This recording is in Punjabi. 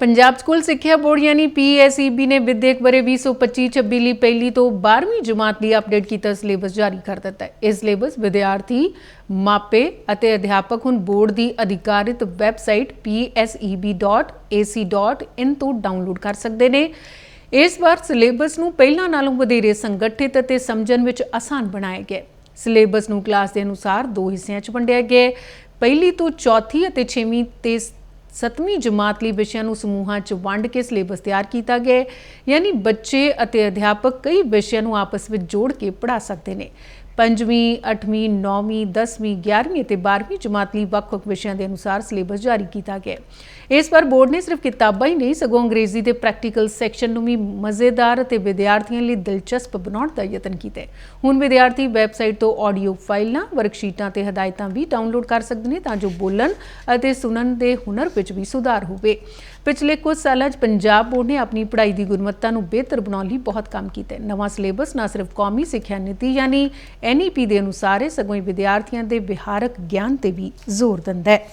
ਪੰਜਾਬ ਸਕੂਲ ਸਿੱਖਿਆ ਬੋਰਡ ਯਾਨੀ ਪੀਐਸਈਬੀ ਨੇ ਵਿਦਿਅਕ ਬਰੇ 2025-26 ਲਈ ਪਹਿਲੀ ਤੋਂ 12ਵੀਂ ਜਮਾਤ ਲਈ ਅਪਡੇਟ ਕੀਤਾ ਸਿਲੇਬਸ ਜਾਰੀ ਕਰ ਦਿੱਤਾ ਹੈ। ਇਹ ਸਿਲੇਬਸ ਵਿਦਿਆਰਥੀ, ਮਾਪੇ ਅਤੇ ਅਧਿਆਪਕ ਹੁਣ ਬੋਰਡ ਦੀ ਅਧਿਕਾਰਿਤ ਵੈਬਸਾਈਟ pseb.ac.in ਤੋਂ ਡਾਊਨਲੋਡ ਕਰ ਸਕਦੇ ਨੇ। ਇਸ ਵਾਰ ਸਿਲੇਬਸ ਨੂੰ ਪਹਿਲਾਂ ਨਾਲੋਂ ਵਧੇਰੇ ਸੰਗਠਿਤ ਅਤੇ ਸਮਝਣ ਵਿੱਚ ਆਸਾਨ ਬਣਾਇਆ ਗਿਆ ਸਿਲੇਬਸ ਨੂੰ ਕਲਾਸ ਦੇ ਅਨੁਸਾਰ ਦੋ ਹਿੱਸਿਆਂ 'ਚ ਵੰਡਿਆ ਗਿਆ ਹੈ। ਪਹਿਲੀ ਤੋਂ ਚੌਥੀ ਅਤੇ ਛੇਵੀਂ ਤੇ ਸੱਤਵੀਂ ਜਮਾਤ ਲਈ ਵਿਸ਼ਿਆਂ ਨੂੰ ਸਮੂਹਾਂ 'ਚ ਵੰਡ ਕੇ ਸਿਲੇਬਸ ਤਿਆਰ ਕੀਤਾ ਗਿਆ ਹੈ। ਯਾਨੀ ਬੱਚੇ ਅਤੇ ਅਧਿਆਪਕ ਕਈ ਵਿਸ਼ਿਆਂ ਨੂੰ ਆਪਸ ਵਿੱਚ ਜੋੜ ਕੇ ਪੜ੍ਹਾ ਸਕਦੇ ਨੇ। ਪੰਜਵੀਂ, ਅੱਠਵੀਂ, ਨੌਵੀਂ, 10ਵੀਂ, 11ਵੀਂ ਅਤੇ 12ਵੀਂ ਜਮਾਤ ਲਈ ਵੱਖ-ਵੱਖ ਵਿਸ਼ਿਆਂ ਦੇ ਅਨੁਸਾਰ ਸਿਲੇਬਸ ਜਾਰੀ ਕੀਤਾ ਗਿਆ ਹੈ। ਇਸ ਵਾਰ ਬੋਰਡ ਨੇ ਸਿਰਫ ਕਿਤਾਬਾਂ ਹੀ ਨਹੀਂ ਸਗੋਂ ਅੰਗਰੇਜ਼ੀ ਦੇ ਪ੍ਰੈਕਟੀਕਲ ਸੈਕਸ਼ਨ ਨੂੰ ਵੀ ਮਜ਼ੇਦਾਰ ਅਤੇ ਵਿਦਿਆਰਥੀਆਂ ਲਈ ਦਿਲਚਸਪ ਬਣਾਉਣ ਦਾ ਯਤਨ ਕੀਤਾ ਹੈ। ਹੁਣ ਵਿਦਿਆਰਥੀ ਵੈਬਸਾਈਟ ਤੋਂ ਆਡੀਓ ਫਾਈਲਾਂ ਵਰਕਸ਼ੀਟਾਂ ਤੇ ਹਦਾਇਤਾਂ ਵੀ ਡਾਊਨਲੋਡ ਕਰ ਸਕਦੇ ਨੇ ਤਾਂ ਜੋ ਬੋਲਣ ਅਤੇ ਸੁਣਨ ਦੇ ਹੁਨਰ ਵਿੱਚ ਵੀ ਸੁਧਾਰ ਹੋਵੇ। ਪਿਛਲੇ ਕੁਝ ਸਾਲਾਂ 'ਚ ਪੰਜਾਬ ਬੋਰਡ ਨੇ ਆਪਣੀ ਪੜ੍ਹਾਈ ਦੀ ਗੁਣਵੱਤਾ ਨੂੰ ਬਿਹਤਰ ਬਣਾਉਣ ਲਈ ਬਹੁਤ ਕੰਮ ਕੀਤਾ। ਹੈ ਨਵਾਂ ਸਿਲੇਬਸ ਨਾ ਸਿਰਫ ਕੌਮੀ ਸਿੱਖਿਆ ਨੀਤੀ ਯਾਨੀ ਐਨਈਪੀ ਦੇ ਅਨੁਸਾਰ ਹੈ, ਸਗੋਂ ਵਿਦਿਆਰਥੀਆਂ ਦੇ ਵਿਹਾਰਕ ਗਿਆਨ ਤੇ ਵੀ ਜ਼ੋਰ ਦਿੰਦਾ ਹੈ।